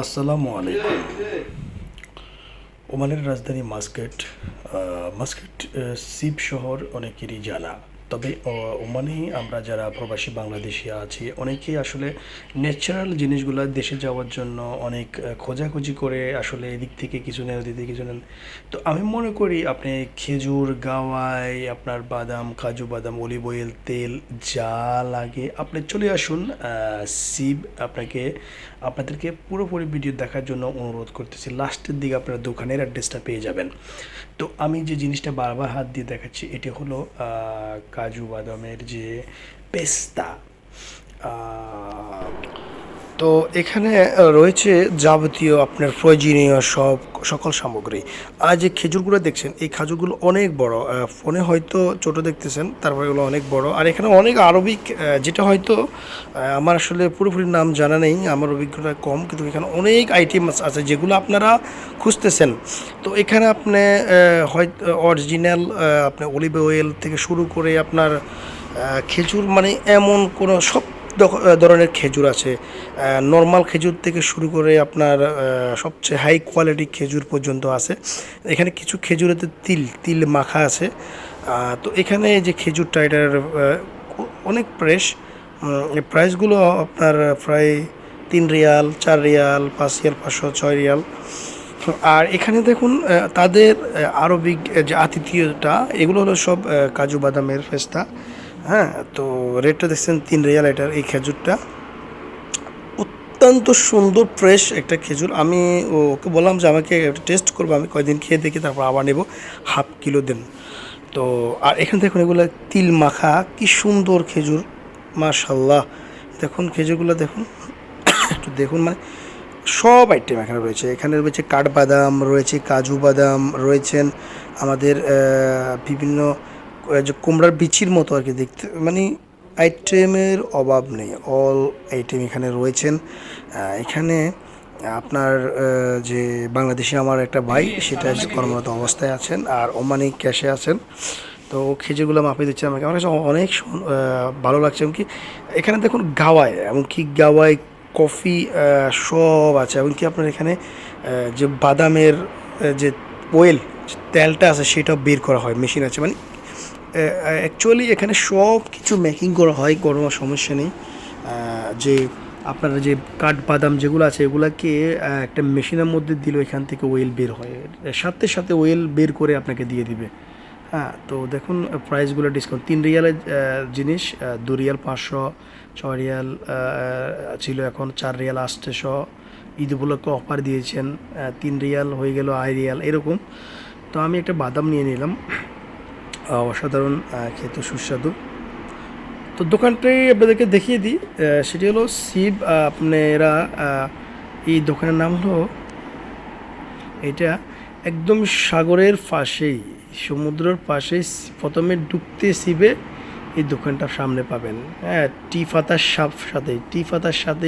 আসসালামু আলাইকুম। ওমানের রাজধানী মাস্কেট মাস্কেট সিপ শহর অনেকেরই জানা। তবে ওমানে আমরা যারা প্রবাসী বাংলাদেশি আছি, অনেকেই আসলে ন্যাচারাল জিনিসগুলো দেশে যাওয়ার জন্য অনেক খোঁজাখুঁজি করে আসলে এদিক থেকে কিছু নেন ওদিক থেকে কিছু নেন তো আমি মনে করি আপনি খেজুর, গাওয়াই, আপনার বাদাম, কাজু বাদাম অলিভ অয়েল তেল যা লাগে, আপনি চলে আসুন সিব আপনাকে, আপনাদেরকে পুরোপুরি ভিডিও দেখার জন্য অনুরোধ করতেছি। লাস্টের দিকে আপনারা দোকানের অ্যাড্রেসটা পেয়ে যাবেন। তো আমি যে জিনিসটা বারবার হাত দিয়ে দেখাচ্ছি, এটি হলো কাজু বাদামের যে পেস্তা তো এখানে রয়েছে যাবতীয় আপনার প্রয়োজনীয় সব, সকল সামগ্রী। আর যে খেজুরগুলো দেখছেন, এই খেজুরগুলো অনেক বড় ফোনে হয়তো ছোট দেখতেছেন, তারপরে এগুলো অনেক বড়। আর এখানে অনেক আরবিক যেটা হয়তো আমার আসলে পুরোপুরি নাম জানা নেই, আমার অভিজ্ঞতা কম, কিন্তু এখানে অনেক আইটেম আছে যেগুলো আপনারা খুঁজতেছেন। তো এখানে আপনি হয়তো অরিজিনাল আপনার অলিভ অয়েল থেকে শুরু করে আপনার খেজুর মানে এমন কোনো সব ধরনের খেজুর আছে। নর্মাল খেজুর থেকে শুরু করে আপনার সবচেয়ে হাই কোয়ালিটি খেজুর পর্যন্ত আছে। এখানে কিছু খেজুরেতে তিল তিল মাখা আছে। তো এখানে যে খেজুরটা, এটার অনেক প্রেস প্রাইসগুলো আপনার প্রায় তিন রিয়াল, চার রিয়াল, পাঁচ রিয়াল, পাঁচশো, ছয় রিয়াল। আর এখানে দেখুন তাদের আরবিক যে আতিথিয়তা, এগুলো হলো সব কাজু বাদামের ফেস্তা। হ্যাঁ তো রেটটা দেখছেন, তিন রিয়াল এটার এই খেজুরটা। অত্যন্ত সুন্দর ফ্রেশ একটা খেজুর। আমি ওকে বললাম যে, আমাকে টেস্ট করব, আমি কয়দিন খেয়ে দেখি, তারপর আবার নেব, হাফ কিলো দেন। তো, আর এখানে দেখুন, এগুলো তিল মাখা, কি সুন্দর খেজুর মাশাল্লাহ দেখুন, খেজুরগুলো দেখুন, একটু দেখুন মানে সব আইটেম এখানে রয়েছে। এখানে রয়েছে কাঠবাদাম, রয়েছে কাজু বাদাম, রয়েছেন আমাদের বিভিন্ন যে কুমড়ার বিচির মতো আর কি দেখতে মানে আইটেমের অভাব নেই। অল আইটেম এখানে রয়েছেন। এখানে আপনার যে বাংলাদেশে আমার একটা ভাই সেটা কর্মরত অবস্থায় আছেন আর ওমানি ক্যাশে আছেন। তো খেজুরগুলো মাপিয়ে দিচ্ছে আমাকে। আমার কাছে অনেক ভালো লাগছে। এমনকি এখানে দেখুন গাওয়ায় এমনকি গাওয়ায় কফি সব আছে। এমনকি আপনার এখানে যে বাদামের যে ওয়েল তেলটা আছে সেটাও বের করা হয় মেশিন আছে। মানে অ্যাকচুয়ালি এখানে সব কিছু মেকিং করা হয়, কোনো সমস্যা নেই। যে আপনারা যে কাঠ, বাদাম যেগুলো আছে, এগুলাকে একটা মেশিনের মধ্যে দিল এখান থেকে ওয়েল বের হয়। সাথে সাথে ওয়েল বের করে আপনাকে দিয়ে দিবে। হ্যাঁ তো দেখুন প্রাইসগুলো ডিসকাউন্ট তিন রিয়ালের জিনিস দু রিয়াল পাঁচশো ছয় রিয়াল ছিল এখন চার রিয়াল আসতেশো ঈদ উপলক্ষে অফার দিয়েছেন তিন রিয়াল হয়ে গেল আড়াই রিয়াল, এরকম। তো আমি একটা বাদাম নিয়ে নিলাম। অসাধারণ খেতে সুস্বাদু। তো দোকানটাই আপনাদেরকে দেখিয়ে দিই। সেটি হলো শিব আপনারা এই দোকানের নাম হলো এটা একদম সাগরের পাশেই, সমুদ্রের পাশেই প্রথমে ডুবতে শিবে এই দোকানটা সামনে পাবেন। হ্যাঁ টি ফাতার সাপ সাথে, টি ফাতার সাথে